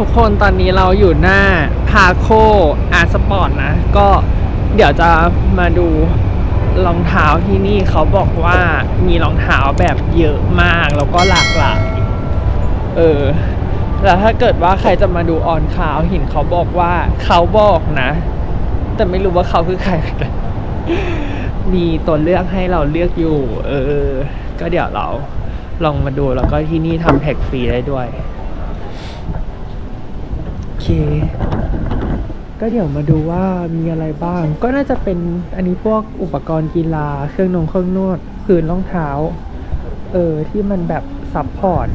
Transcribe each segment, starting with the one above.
ทุกคนตอนนี้เราอยู่หน้าพาโคอาร์สปอร์ตนะ ก็เดี๋ยวจะมาดูรองเท้าที่นี่เขาบอกว่ามีรองเท้าแบบเยอะมากแล้วก็หลากหลาย เออแล้วถ้าเกิดว่าใครจะมาดูออนคาวห็นเขาบอกว่าเขาบอกนะ แต่ไม่รู้ว่าเขาคือใครกันมีตัวเลือกให้เราเลือกอยู่ เออ ก็เดี๋ยวเราลองมาดูแล้วก็ที่นี่ทำแพ็กฟรีได้ด้วย ก็เดี๋ยวมาดูว่ามีอะไรบ้าง ก็น่าจะเป็นอันนี้พวกอุปกรณ์กีฬา เครื่องนงเครื่องนวดพื้นรองเท้า เออ ที่มันแบบซับพอร์ต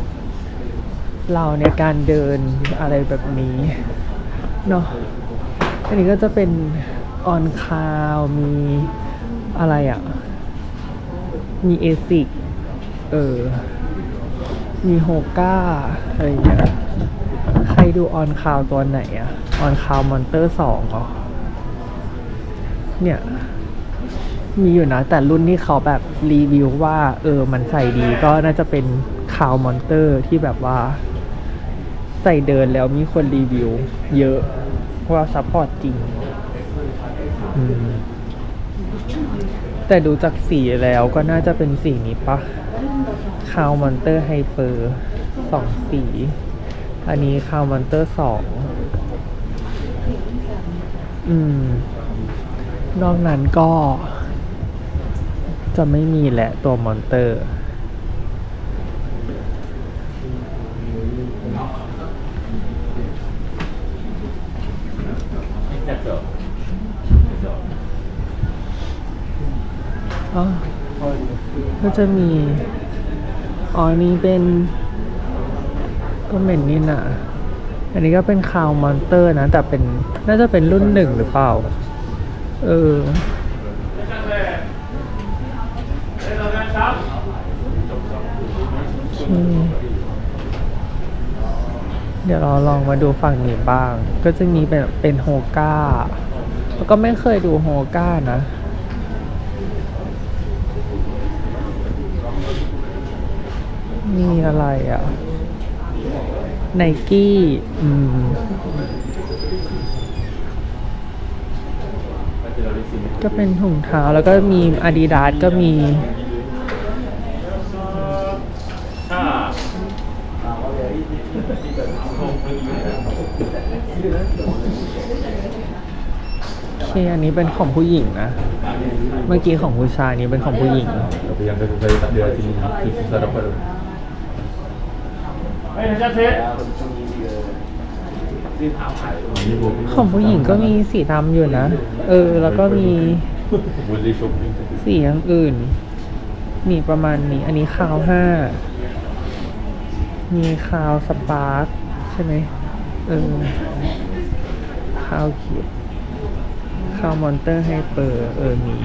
เราในการเดินอะไรแบบนี้เนาะอันนี้ก็จะเป็นออนคาวมีอะไรอะ่ะ มีเอซิกเออ มีโฮก้าอะไรอย่างเงี้ย ดูออนคาวตัวไหนอะออนคาวมอนเตอร์สองเหรอ เนี่ย มีอยู่นะ แต่รุ่นที่เขาแบบรีวิวว่า เออ มันใส่ดีก็น่าจะเป็นคาวมอนเตอร์ที่แบบว่า ใส่เดินแล้วมีคนรีวิว เยอะว่าซัพพอร์ตจริง อืมแต่ดูจากสีแล้วก็น่าจะเป็นสีนี้ปะคาวมอนเตอร์ไฮเปอร์สองสี อันนี้คาวมอนเตอร์สองอืม นอกนั้นก็ จะไม่มีแหละตัวมอนเตอร์ ก็จะมี อ๋ออันนี้เป็น ก็เหม็นนี่น่ะอันนี้ก็เป็นคาวมอนเตอร์นะ แต่เป็นน่าจะเป็นรุ่นหนึ่งหรือเปล่า เอออืมเดี๋ยวเราลองมาดูฝั่งนี้บ้าง ก็จะมีเป็นเป็นโฮก้า แล้วก็ไม่เคยดูโฮก้านะมีอะไรอะ ไนกี้อืมก็เป็นถุงเท้าแล้วก็มีอาดิดาสก็มีโอเคอันนี้เป็นของผู้หญิงนะ เมื่อกี้ของผู้ชายนี้เป็นของผู้หญิง Tapi yang kedua saya tak ada sini tu susah dapat. Ini boleh ของผู้หญิงก็มีสีดำอยู่นะ เออ แล้วก็มี boleh shopping. สีอย่างอื่น มีประมาณนี้ อันนี้คาวห้า มีคาวสปาร์คใช่ไหม เออ คาวเขียวคาวมอนเตอร์ให้เปอร์ เออ มี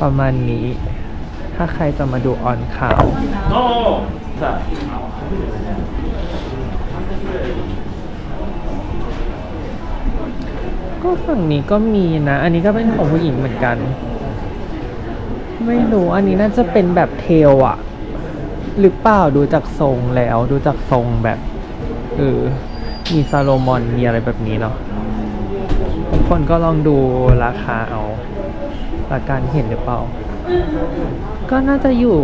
ประมาณนี้ ถ้าใครจะมาดูออนคาว No. ก็ฝั่งนี้ก็มีนะ อันนี้ก็เป็นของผู้หญิงเหมือนกัน ไม่รู้อันนี้น่าจะเป็นแบบเทลอะหรือเปล่าดูจากทรงแล้ว ดูจากทรงแบบเออมีซาโลมอนมีอะไรแบบนี้เนาะทุกคนก็ลองดูราคาเอาราการเห็นหรือเปล่า ก็น่าจะอยู่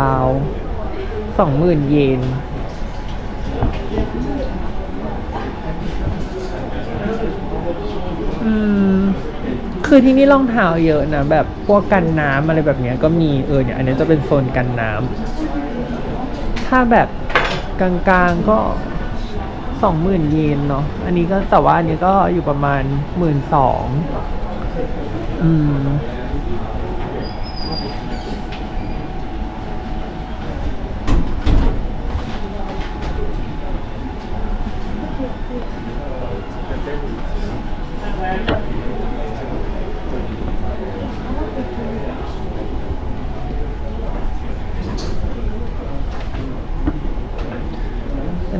ราวๆ สองหมื่นเยนอืมคือที่นี่รองเท้าเยอะนะแบบพวกกันน้ำอะไรแบบเนี้ยก็มีเออเนี่ยอันนี้จะเป็นโซนกันน้ำถ้าแบบกลางๆก็สองหมื่นเยนเนาะอันนี้ก็แต่ว่าอันนี้ก็อยู่ประมาณหมื่นสองอืม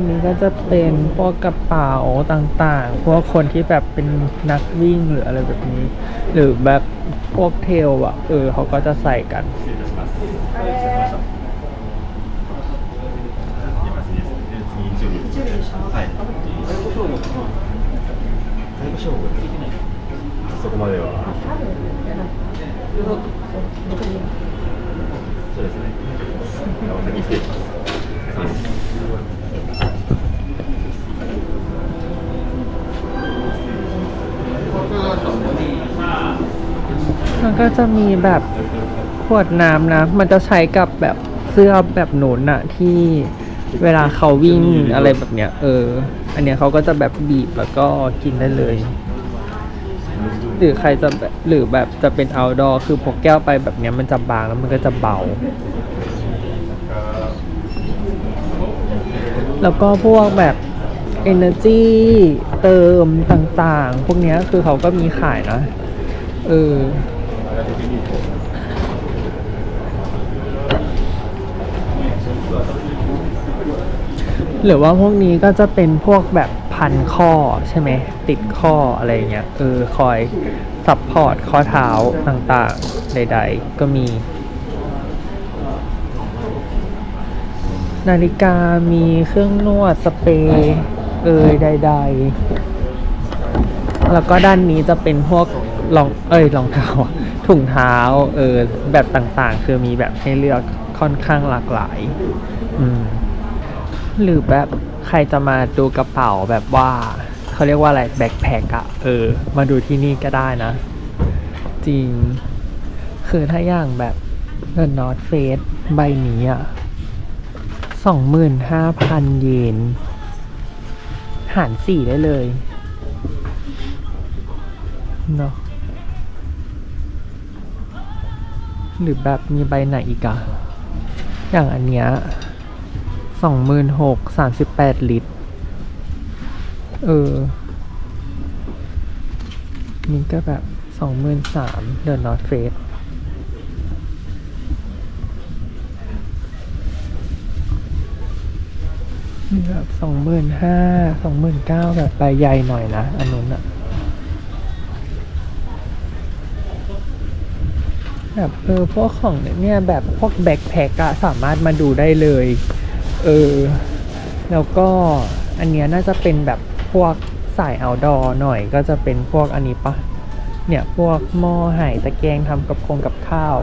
อันนี้ก็จะเป็นพวกกระเป๋าต่างๆ พวกคนที่แบบเป็นนักวิ่งหรืออะไรแบบนี้ หรือแบบพวกเทลอ่ะ เออเขาก็จะใส่กัน はい。 そこまではそうですね มันก็จะมีแบบขวดน้ำนะ มันจะใช้กับแบบเสื้อแบบหนุนอะที่เวลาเขาวิ่งอะไรแบบเนี้ย เออ อันเนี้ยเขาก็จะแบบบีบแล้วก็กินได้เลย หรือใครจะแบบหรือแบบจะเป็น outdoor คือพกแก้วไปแบบเนี้ยมันจะบางแล้วมันก็จะเบา แล้วก็พวกแบบ energy เติมต่างๆ พวกเนี้ยคือเขาก็มีขายนะ เออ หรือว่าพวกนี้ก็จะเป็นพวกแบบพันข้อใช่ไหม ติดข้ออะไรเงี้ยเออคอยซัพพอร์ตข้อเท้าต่างๆ ใดๆ ก็มี นาฬิกามีเครื่องนวดสเปรย์เอยใด ๆ แล้วก็ด้านนี้จะเป็นพวกรองเอ้ยรองเท้า ถุงเท้าเออแบบต่างๆ คือมีแบบให้เลือกค่อนข้างหลากหลาย อืม หรือแบบใครจะมาดูกระเป๋าแบบว่าเขาเรียกว่าอะไรแบ็คแพคอะเออ มาดูที่นี่ก็ได้นะ จริง คือถ้าอย่างแบบ The North Face ใบนี้อะสองหมื่นห้าพันเยน หารสี่ได้เลยเนาะ หรือแบบมีใบไหนอีกอะอย่างอันเนี้ยสองหมื่นหกสามสิบแปดลิตร เออ นี่ก็แบบสองหมื่นสามเดินนอตเฟสนี่แบบสองหมื่นห้าสองหมื่นเก้าแบบใบใหญ่หน่อยนะ อันนู้นอะ แบบเออพวกของเนี่ยแบบพวกแบ็คแพคอะสามารถมาดูได้เลย เออ แล้วก็อันเนี้ยน่าจะเป็นแบบพวกสาย outdoor หน่อยก็จะเป็นพวกอันนี้ปะเนี่ยพวกหม้อไหตะแกรงทำกับคงกับข้าว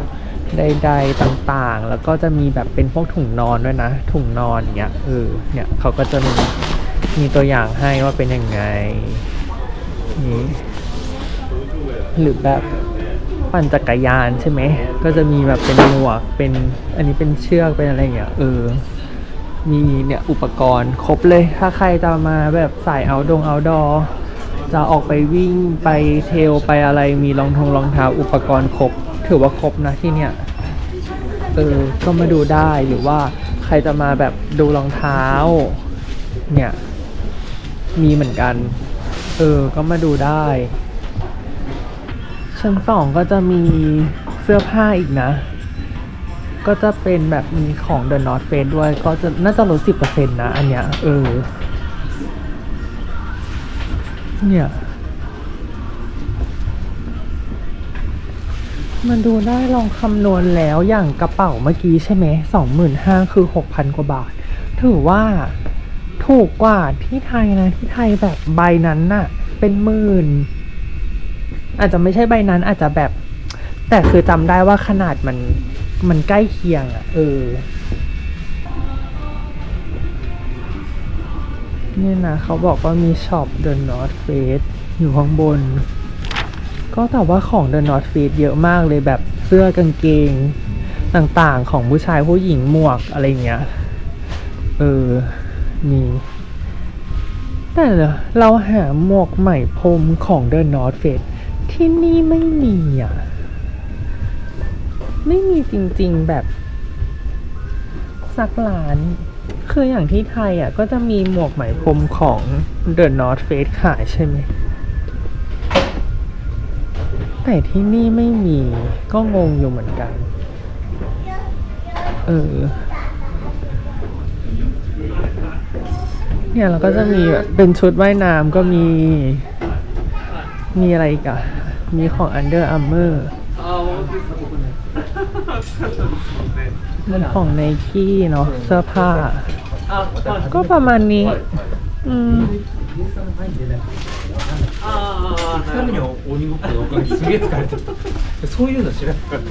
ใดๆต่างๆ แล้วก็จะมีแบบเป็นพวกถุงนอนด้วยนะ ถุงนอนเนี้ยเออเนี่ยเขาก็จะมีมีตัวอย่างให้ว่าเป็นยังไงนี่หรือแบบ ปั่นจักรยานใช่ไหม ก็จะมีแบบเป็นหมวก เป็นอันนี้เป็นเชือก เป็นอะไรอย่างเงี้ย เออ มีเนี่ยอุปกรณ์ครบเลย ถ้าใครจะมาแบบสายเอาดงเอาดอ จะออกไปวิ่งไปเทรลไปอะไร มีรองทงรองเท้า อุปกรณ์ครบ ถือว่าครบนะที่เนี่ย เออ ก็มาดูได้ หรือว่าใครจะมาแบบดูรองเท้า เนี่ย มีเหมือนกัน เออ ก็มาดูได้ ชั้นสองก็จะมีเสื้อผ้าอีกนะ ก็จะเป็นแบบมีของ The North Face ด้วย ก็จะน่าจะลดสิบเปอร์เซ็นต์นะ อันเนี้ย เออ เนี่ย มันดูได้ลองคำนวณแล้วอย่างกระเป๋าเมื่อกี้ใช่ไหมสองหมื่นห้าคือหกพันกว่าบาท ถือว่าถูกกว่าที่ไทยนะ ที่ไทยแบบใบนั้นน่ะ เป็นหมื่น อาจจะไม่ใช่ใบนั้นอาจจะแบบ แต่คือจำได้ว่าขนาดมันมันใกล้เคียงอะ่ะ เออ นี่นะเขาบอกว่ามีช็อป The North Face อยู่ข้างบน ก็แต่ว่าของ The North Face เยอะมากเลยแบบเสื้อกางเกงต่างๆ ของผู้ชายผู้หญิงหมวกอะไรเงี้ย เออ มีแต่เราหาหมวกใหม่พรมของ The North Face ที่นี่ไม่มีอะ ไม่มีจริง ๆแบบ สักร้าน คืออย่างที่ไทยอะ ก็จะมีหมวกไหมพรมของ The North Face ขายใช่ไหม แต่ที่นี่ไม่มีก็งงอยู่เหมือนกัน เออเนี่ยเราก็จะมีแบบเป็นชุดว่ายน้ำก็มี มีอะไรอีกอะ มีของ Under Armour มันของไนกี้เนาะเสื้อผ้า ก็ประมาณนี้ อืม ああ、ために鬼ごっこが分かるすげえ疲れてるそういうの知らなかった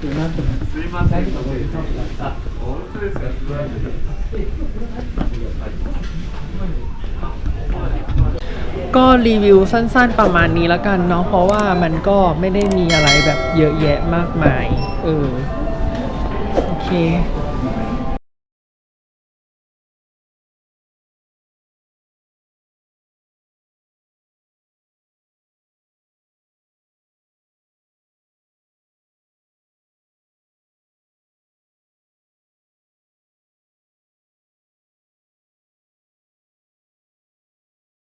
すいません。あ、本当ですか。 ก็รีวิวสั้นๆประมาณนี้แล้วกันเนาะเพราะว่ามันก็ไม่ได้มีอะไรแบบเยอะแยะมากมาย เออ โอเค